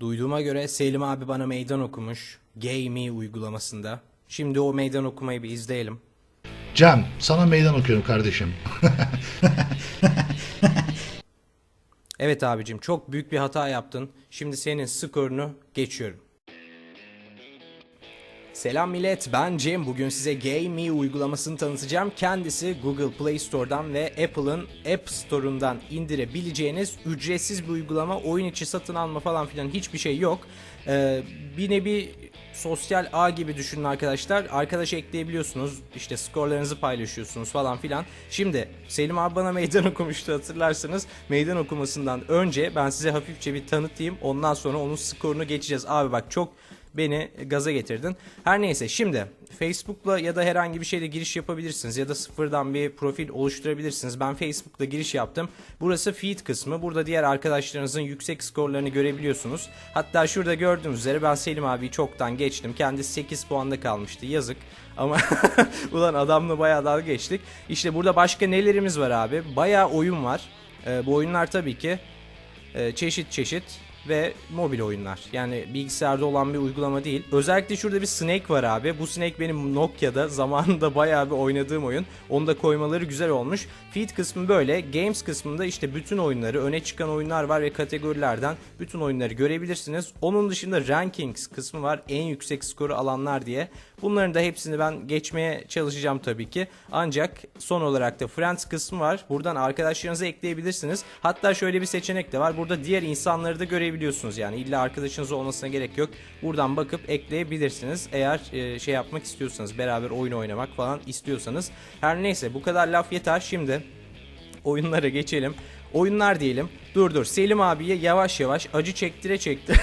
Duyduğuma göre Selim abi bana meydan okumuş. Game uygulamasında. Şimdi o meydan okumayı bir izleyelim. Cem, sana meydan okuyorum kardeşim. Evet abicim çok büyük bir hata yaptın. Şimdi senin skorunu geçiyorum. Selam millet ben Cem. Bugün size Game uygulamasını tanıtacağım. Kendisi Google Play Store'dan ve Apple'ın App Store'undan indirebileceğiniz ücretsiz bir uygulama. Oyun içi satın alma falan filan hiçbir şey yok. Ee, bir nevi sosyal ağ gibi düşünün arkadaşlar. Arkadaş ekleyebiliyorsunuz. İşte skorlarınızı paylaşıyorsunuz falan filan. Şimdi Selim abi bana meydan okumuştu hatırlarsınız. Meydan okumasından önce ben size hafifçe bir tanıtayım. Ondan sonra onun skorunu geçeceğiz. Abi bak çok beni gaza getirdin. Her neyse şimdi Facebook'la ya da herhangi bir şeyle giriş yapabilirsiniz ya da sıfırdan bir profil oluşturabilirsiniz. Ben Facebook'la giriş yaptım. Burası feed kısmı. Burada diğer arkadaşlarınızın yüksek skorlarını görebiliyorsunuz. Hatta şurada gördüğünüz üzere ben Selim abiyi çoktan geçtim. Kendisi 8 puanda kalmıştı. Yazık. Ama ulan adamla bayağı dalga geçtik. İşte burada başka nelerimiz var abi? Bayağı oyun var. Ee, bu oyunlar tabii ki e, çeşit çeşit ve mobil oyunlar. Yani bilgisayarda olan bir uygulama değil. Özellikle şurada bir Snake var abi. Bu Snake benim Nokia'da zamanında bayağı bir oynadığım oyun. Onu da koymaları güzel olmuş. Feed kısmı böyle. Games kısmında işte bütün oyunları, öne çıkan oyunlar var ve kategorilerden bütün oyunları görebilirsiniz. Onun dışında Rankings kısmı var. En yüksek skoru alanlar diye. Bunların da hepsini ben geçmeye çalışacağım tabii ki. Ancak son olarak da Friends kısmı var. Buradan arkadaşlarınızı ekleyebilirsiniz. Hatta şöyle bir seçenek de var. Burada diğer insanları da görebiliyorsunuz. Yani illa arkadaşınız olmasına gerek yok. Buradan bakıp ekleyebilirsiniz. Eğer e, şey yapmak istiyorsanız, beraber oyun oynamak falan istiyorsanız. Her neyse bu kadar laf yeter. Şimdi oyunlara geçelim. Oyunlar diyelim. Dur dur Selim abiye yavaş yavaş acı çektire çektire.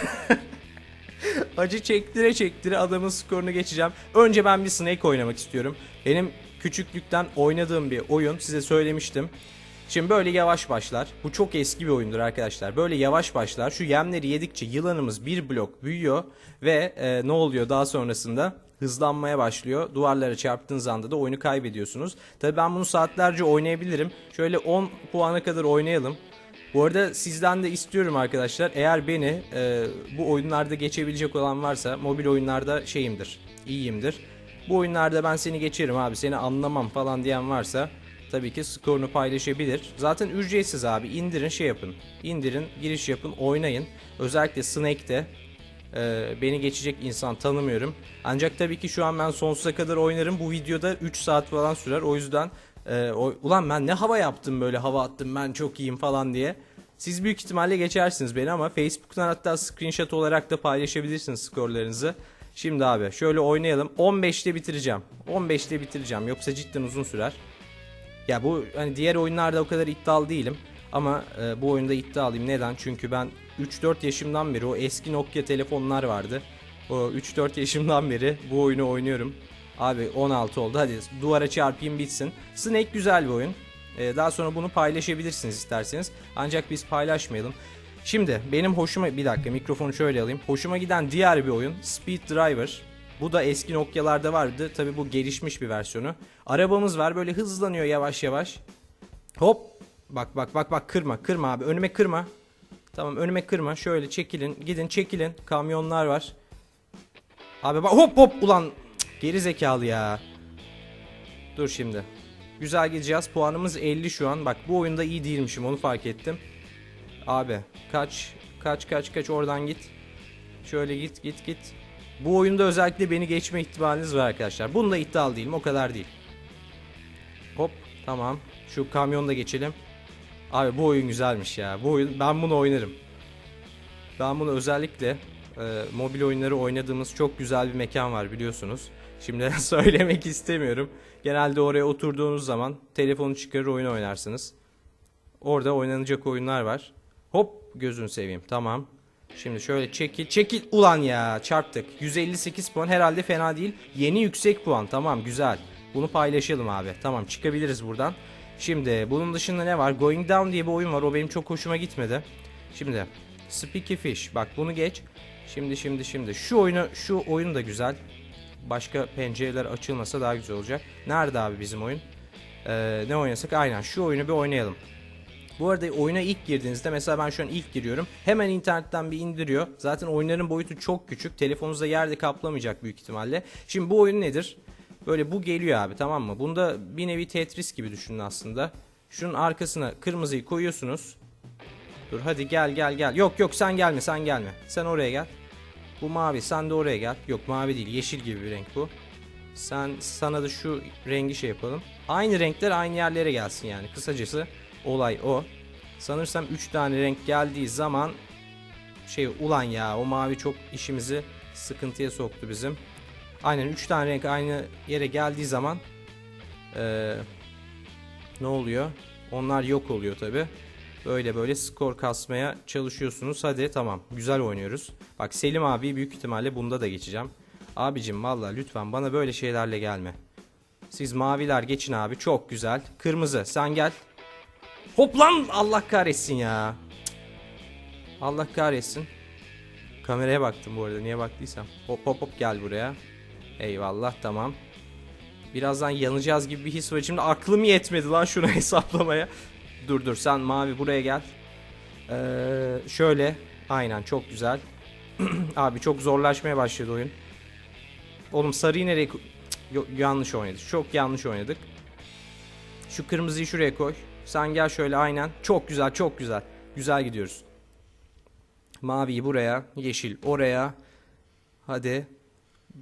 acı çektire çektire adamın skorunu geçeceğim. Önce ben bir Snake oynamak istiyorum. Benim küçüklükten oynadığım bir oyun size söylemiştim. Şimdi böyle yavaş başlar. Bu çok eski bir oyundur arkadaşlar. Böyle yavaş başlar. Şu yemleri yedikçe yılanımız bir blok büyüyor ve e, ne oluyor daha sonrasında? Hızlanmaya başlıyor. Duvarlara çarptığınız anda da oyunu kaybediyorsunuz. Tabii ben bunu saatlerce oynayabilirim. Şöyle 10 puana kadar oynayalım. Bu arada sizden de istiyorum arkadaşlar. Eğer beni e, bu oyunlarda geçebilecek olan varsa mobil oyunlarda şeyimdir, iyiyimdir. Bu oyunlarda ben seni geçerim abi seni anlamam falan diyen varsa tabii ki skorunu paylaşabilir. Zaten ücretsiz abi indirin şey yapın. İndirin giriş yapın oynayın. Özellikle Snake'te e, beni geçecek insan tanımıyorum. Ancak tabii ki şu an ben sonsuza kadar oynarım. Bu videoda 3 saat falan sürer. O yüzden e, o, ulan ben ne hava yaptım böyle hava attım ben çok iyiyim falan diye. Siz büyük ihtimalle geçersiniz beni ama Facebook'tan hatta screenshot olarak da paylaşabilirsiniz skorlarınızı. Şimdi abi şöyle oynayalım. 15'te bitireceğim. 15'te bitireceğim. Yoksa cidden uzun sürer. Ya bu hani diğer oyunlarda o kadar iddialı değilim. Ama e, bu oyunda iddialıyım. Neden? Çünkü ben 3-4 yaşımdan beri o eski Nokia telefonlar vardı. O 3-4 yaşımdan beri bu oyunu oynuyorum. Abi 16 oldu. Hadi duvara çarpayım bitsin. Snake güzel bir oyun. E, daha sonra bunu paylaşabilirsiniz isterseniz. Ancak biz paylaşmayalım. Şimdi benim hoşuma bir dakika mikrofonu şöyle alayım. Hoşuma giden diğer bir oyun Speed Driver. Bu da eski Nokia'larda vardı. Tabi bu gelişmiş bir versiyonu. Arabamız var böyle hızlanıyor yavaş yavaş. Hop. Bak bak bak bak kırma kırma abi önüme kırma. Tamam önüme kırma. Şöyle çekilin gidin çekilin. Kamyonlar var. Abi bak hop hop ulan geri zekalı ya. Dur şimdi. Güzel gideceğiz. Puanımız 50 şu an. Bak bu oyunda iyi değilmişim onu fark ettim. Abi kaç kaç kaç kaç oradan git. Şöyle git git git. Bu oyunda özellikle beni geçme ihtimaliniz var arkadaşlar. Bunda iddialı değilim o kadar değil. Hop tamam. Şu kamyonda geçelim. Abi bu oyun güzelmiş ya. Bu oyun ben bunu oynarım. Ben bunu özellikle e, mobil oyunları oynadığımız çok güzel bir mekan var biliyorsunuz. Şimdi söylemek istemiyorum. Genelde oraya oturduğunuz zaman telefonu çıkarır oyun oynarsınız. Orada oynanacak oyunlar var. Hop gözün seveyim tamam. Şimdi şöyle çekil çekil ulan ya çarptık. 158 puan herhalde fena değil. Yeni yüksek puan tamam güzel. Bunu paylaşalım abi. Tamam çıkabiliriz buradan. Şimdi bunun dışında ne var? Going Down diye bir oyun var. O benim çok hoşuma gitmedi. Şimdi Speaky Fish. Bak bunu geç. Şimdi şimdi şimdi. Şu oyunu şu oyun da güzel. Başka pencereler açılmasa daha güzel olacak. Nerede abi bizim oyun? Ee, ne oynasak? Aynen şu oyunu bir oynayalım. Bu arada oyuna ilk girdiğinizde mesela ben şu an ilk giriyorum. Hemen internetten bir indiriyor. Zaten oyunların boyutu çok küçük. Telefonunuzda yerde kaplamayacak büyük ihtimalle. Şimdi bu oyun nedir? Böyle bu geliyor abi tamam mı? Bunda bir nevi Tetris gibi düşünün aslında. Şunun arkasına kırmızıyı koyuyorsunuz. Dur hadi gel gel gel. Yok yok sen gelme sen gelme. Sen oraya gel. Bu mavi sen de oraya gel. Yok mavi değil yeşil gibi bir renk bu. Sen sana da şu rengi şey yapalım. Aynı renkler aynı yerlere gelsin yani. Kısacası olay o. Sanırsam 3 tane renk geldiği zaman şey ulan ya o mavi çok işimizi sıkıntıya soktu bizim. Aynen 3 tane renk aynı yere geldiği zaman eee, ne oluyor? Onlar yok oluyor tabi. Böyle böyle skor kasmaya çalışıyorsunuz. Hadi tamam güzel oynuyoruz. Bak Selim abi büyük ihtimalle bunda da geçeceğim. Abicim valla lütfen bana böyle şeylerle gelme. Siz maviler geçin abi çok güzel. Kırmızı sen gel. Hop lan Allah kahretsin ya. Allah kahretsin. Kameraya baktım bu arada niye baktıysam. Hop hop hop gel buraya. Eyvallah tamam. Birazdan yanacağız gibi bir his var. Şimdi aklım yetmedi lan şunu hesaplamaya. Dur dur sen mavi buraya gel. Ee, şöyle. Aynen çok güzel. Abi çok zorlaşmaya başladı oyun. Oğlum sarıyı nereye. Cık, yanlış oynadık. Çok yanlış oynadık. Şu kırmızıyı şuraya koy. Sen gel şöyle aynen. Çok güzel çok güzel. Güzel gidiyoruz. Maviyi buraya. Yeşil oraya. Hadi.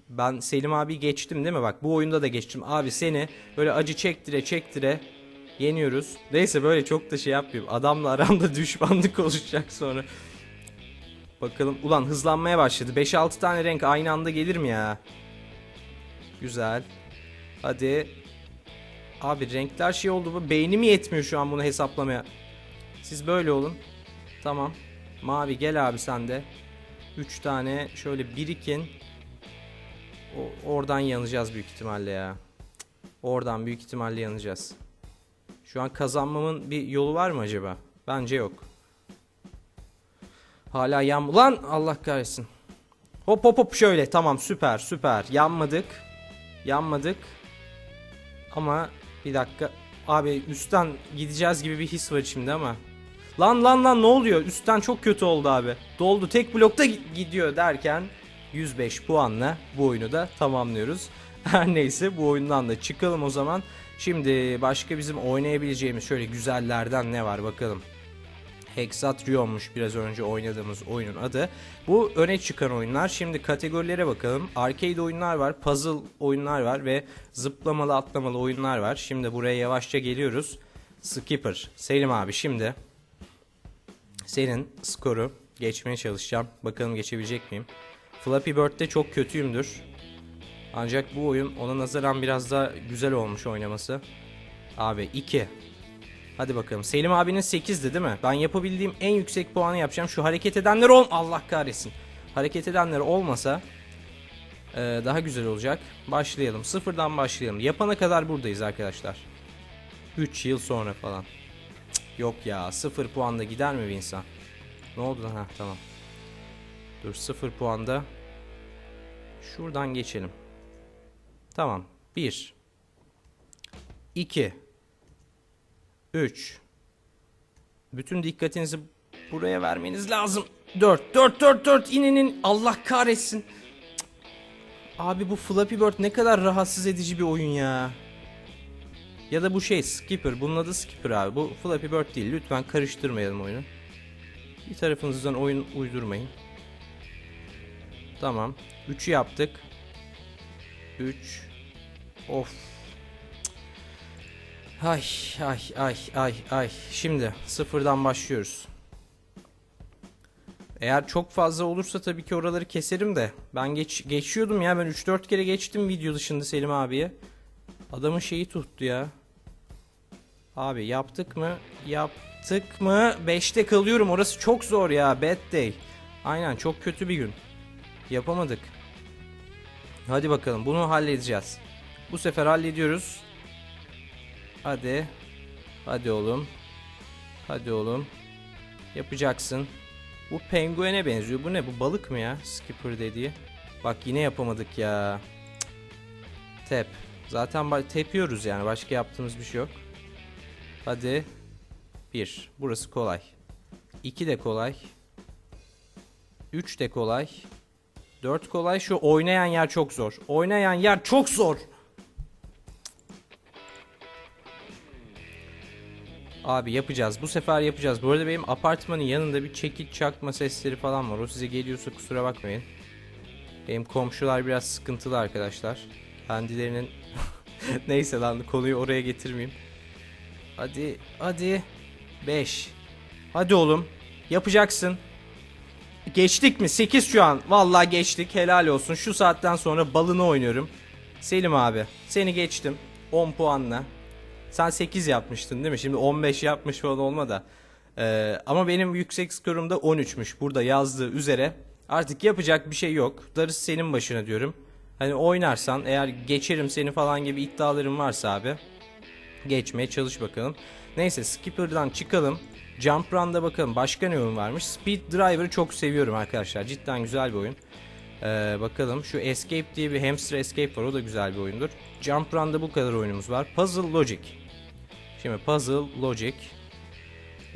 Ben Selim abi geçtim değil mi? Bak bu oyunda da geçtim. Abi seni böyle acı çektire çektire yeniyoruz. Neyse böyle çok da şey yapmayayım. Adamla aramda düşmanlık oluşacak sonra. Bakalım. Ulan hızlanmaya başladı. 5-6 tane renk aynı anda gelir mi ya? Güzel. Hadi. Abi renkler şey oldu bu. Beynim yetmiyor şu an bunu hesaplamaya. Siz böyle olun. Tamam. Mavi gel abi sen de. 3 tane şöyle birikin. O, oradan yanacağız büyük ihtimalle ya. Oradan büyük ihtimalle yanacağız. Şu an kazanmamın bir yolu var mı acaba? Bence yok. Hala yan... Lan Allah kahretsin. Hop hop hop şöyle tamam süper süper. Yanmadık. Yanmadık. Ama bir dakika. Abi üstten gideceğiz gibi bir his var içimde ama. Lan lan lan ne oluyor? Üstten çok kötü oldu abi. Doldu tek blokta gi- gidiyor derken 105 puanla bu oyunu da tamamlıyoruz. Her neyse bu oyundan da çıkalım o zaman. Şimdi başka bizim oynayabileceğimiz şöyle güzellerden ne var bakalım. Hexatrion'muş biraz önce oynadığımız oyunun adı. Bu öne çıkan oyunlar. Şimdi kategorilere bakalım. Arcade oyunlar var, puzzle oyunlar var ve zıplamalı atlamalı oyunlar var. Şimdi buraya yavaşça geliyoruz. Skipper. Selim abi şimdi senin skoru geçmeye çalışacağım. Bakalım geçebilecek miyim? Flappy Bird'de çok kötüyümdür. Ancak bu oyun ona nazaran biraz daha güzel olmuş oynaması. Abi 2. Hadi bakalım. Selim abinin 8'di değil mi? Ben yapabildiğim en yüksek puanı yapacağım. Şu hareket edenler ol... Allah kahretsin. Hareket edenler olmasa e, daha güzel olacak. Başlayalım. Sıfırdan başlayalım. Yapana kadar buradayız arkadaşlar. 3 yıl sonra falan. Cık, yok ya. 0 puanda gider mi bir insan? Ne oldu lan? Ha tamam. Dur 0 puanda. Şuradan geçelim. Tamam. 1 2 3 Bütün dikkatinizi buraya vermeniz lazım. 4 4 4 4 ininin Allah kahretsin. Abi bu Flappy Bird ne kadar rahatsız edici bir oyun ya. Ya da bu şey Skipper. Bunun adı Skipper abi. Bu Flappy Bird değil. Lütfen karıştırmayalım oyunu. Bir tarafınızdan oyun uydurmayın. Tamam. 3'ü yaptık. 3 Of. Ay ay ay ay ay. Şimdi sıfırdan başlıyoruz. Eğer çok fazla olursa tabii ki oraları keserim de. Ben geç geçiyordum ya ben 3-4 kere geçtim video dışında Selim abiye. Adamın şeyi tuttu ya. Abi yaptık mı? Yaptık mı? 5'te kalıyorum. Orası çok zor ya. Bad day. Aynen çok kötü bir gün. Yapamadık. Hadi bakalım bunu halledeceğiz. Bu sefer hallediyoruz. Hadi. Hadi oğlum. Hadi oğlum. Yapacaksın. Bu penguene benziyor. Bu ne? Bu balık mı ya? Skipper dediği. Bak yine yapamadık ya. Tep. Zaten tepiyoruz yani. Başka yaptığımız bir şey yok. Hadi. 1. Burası kolay. 2 de kolay. 3 de kolay. 4 kolay. Şu oynayan yer çok zor. Oynayan yer çok zor. Abi yapacağız. Bu sefer yapacağız. Bu arada benim apartmanın yanında bir çekiç çakma sesleri falan var. O size geliyorsa kusura bakmayın. Benim komşular biraz sıkıntılı arkadaşlar. Kendilerinin neyse lan konuyu oraya getirmeyeyim. Hadi hadi 5. Hadi oğlum yapacaksın. Geçtik mi? 8 şu an. Vallahi geçtik. Helal olsun. Şu saatten sonra balını oynuyorum. Selim abi seni geçtim. 10 puanla. Sen 8 yapmıştın değil mi? Şimdi 15 yapmış falan olma da. Ee, ama benim yüksek skorum da 13'müş. Burada yazdığı üzere. Artık yapacak bir şey yok. Darısı senin başına diyorum. Hani oynarsan eğer geçerim seni falan gibi iddialarım varsa abi. Geçmeye çalış bakalım. Neyse Skipper'dan çıkalım. Jump Run'da bakalım başka ne oyun varmış. Speed Driver'ı çok seviyorum arkadaşlar. Cidden güzel bir oyun. Ee, bakalım şu Escape diye bir Hamster Escape var o da güzel bir oyundur. Jump Run'da bu kadar oyunumuz var. Puzzle Logic. Şimdi Puzzle Logic.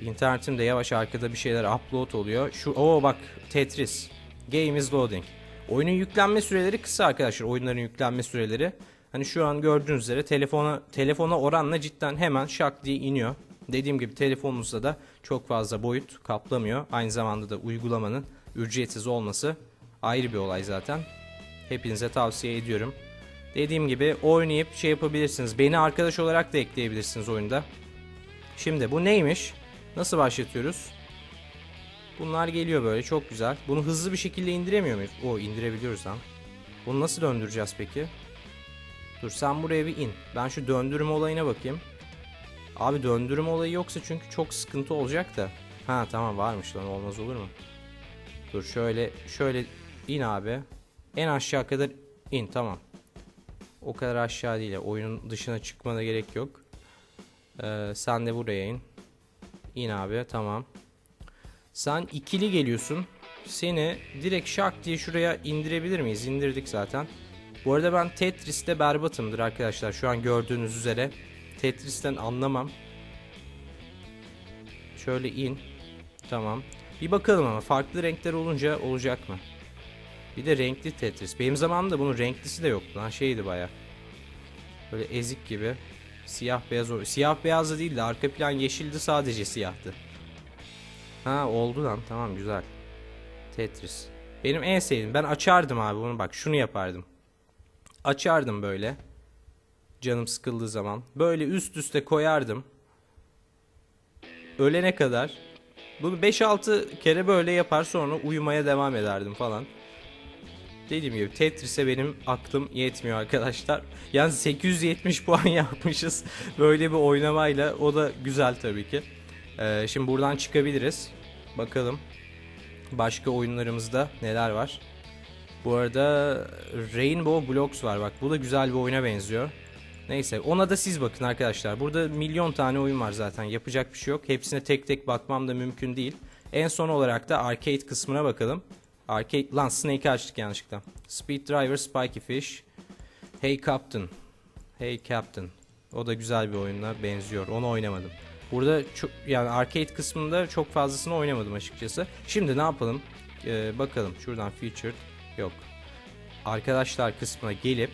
İnternetimde yavaş arkada bir şeyler upload oluyor. Şu o bak Tetris. Game is loading. Oyunun yüklenme süreleri kısa arkadaşlar. Oyunların yüklenme süreleri. Hani şu an gördüğünüz üzere telefona telefona oranla cidden hemen şak diye iniyor. Dediğim gibi telefonunuzda da çok fazla boyut kaplamıyor. Aynı zamanda da uygulamanın ücretsiz olması ayrı bir olay zaten. Hepinize tavsiye ediyorum. Dediğim gibi oynayıp şey yapabilirsiniz. Beni arkadaş olarak da ekleyebilirsiniz oyunda. Şimdi bu neymiş? Nasıl başlatıyoruz? Bunlar geliyor böyle çok güzel. Bunu hızlı bir şekilde indiremiyor muyuz? O indirebiliyoruz lan. Bunu nasıl döndüreceğiz peki? Dur sen buraya bir in. Ben şu döndürüm olayına bakayım. Abi döndürüm olayı yoksa çünkü çok sıkıntı olacak da. Ha tamam varmış lan olmaz olur mu? Dur şöyle şöyle in abi. En aşağı kadar in tamam. O kadar aşağı değil. Oyunun dışına çıkmana gerek yok. Ee, sen de buraya in. İn abi tamam. Sen ikili geliyorsun. Seni direkt şak diye şuraya indirebilir miyiz? İndirdik zaten. Bu arada ben Tetris'te berbatımdır arkadaşlar. Şu an gördüğünüz üzere. Tetris'ten anlamam. Şöyle in. Tamam. Bir bakalım ama farklı renkler olunca olacak mı? Bir de renkli Tetris. Benim zamanımda bunun renklisi de yoktu lan. Şeydi baya. Böyle ezik gibi. Siyah beyaz o- Siyah beyaz da değildi. Arka plan yeşildi sadece siyahtı. Ha oldu lan. Tamam güzel. Tetris. Benim en sevdiğim. Ben açardım abi bunu bak. Şunu yapardım. Açardım böyle. Canım sıkıldığı zaman. Böyle üst üste koyardım. Ölene kadar. Bunu 5-6 kere böyle yapar sonra uyumaya devam ederdim falan. Dediğim gibi Tetris'e benim aklım yetmiyor arkadaşlar. Yani 870 puan yapmışız böyle bir oynamayla. O da güzel tabii ki. Ee, şimdi buradan çıkabiliriz. Bakalım başka oyunlarımızda neler var. Bu arada Rainbow Blocks var bak bu da güzel bir oyuna benziyor. Neyse ona da siz bakın arkadaşlar. Burada milyon tane oyun var zaten yapacak bir şey yok. Hepsine tek tek bakmam da mümkün değil. En son olarak da arcade kısmına bakalım. Arcade lan Snake'i açtık yanlışlıkla. Speed Driver Spiky Fish. Hey Captain. Hey Captain. O da güzel bir oyuna benziyor. Onu oynamadım. Burada çok yani arcade kısmında çok fazlasını oynamadım açıkçası. Şimdi ne yapalım? Ee, bakalım şuradan featured yok. Arkadaşlar kısmına gelip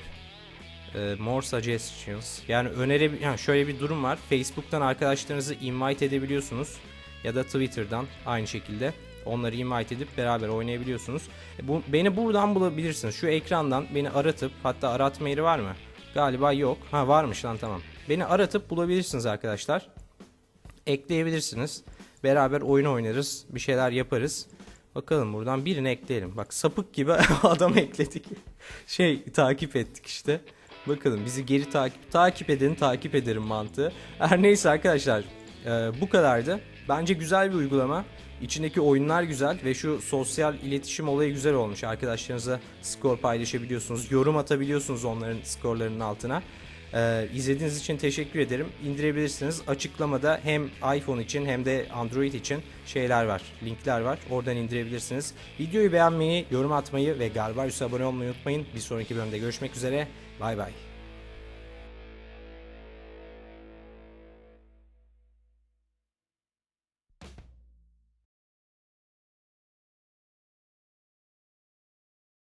e, more suggestions yani öneri yani şöyle bir durum var. Facebook'tan arkadaşlarınızı invite edebiliyorsunuz ya da Twitter'dan aynı şekilde onları invite edip beraber oynayabiliyorsunuz. E, bu beni buradan bulabilirsiniz. Şu ekrandan beni aratıp hatta aratma yeri var mı? Galiba yok. Ha varmış lan tamam. Beni aratıp bulabilirsiniz arkadaşlar. Ekleyebilirsiniz. Beraber oyun oynarız, bir şeyler yaparız. Bakalım buradan birini ekleyelim. Bak sapık gibi adam ekledik. Şey takip ettik işte. Bakalım bizi geri takip takip edin takip ederim mantığı. Her neyse arkadaşlar e, bu kadardı. Bence güzel bir uygulama. İçindeki oyunlar güzel ve şu sosyal iletişim olayı güzel olmuş. Arkadaşlarınıza skor paylaşabiliyorsunuz. Yorum atabiliyorsunuz onların skorlarının altına. Ee, izlediğiniz için teşekkür ederim. İndirebilirsiniz. Açıklamada hem iPhone için hem de Android için şeyler var. Linkler var. Oradan indirebilirsiniz. Videoyu beğenmeyi, yorum atmayı ve Garbarius'a abone olmayı unutmayın. Bir sonraki bölümde görüşmek üzere. Bay bay.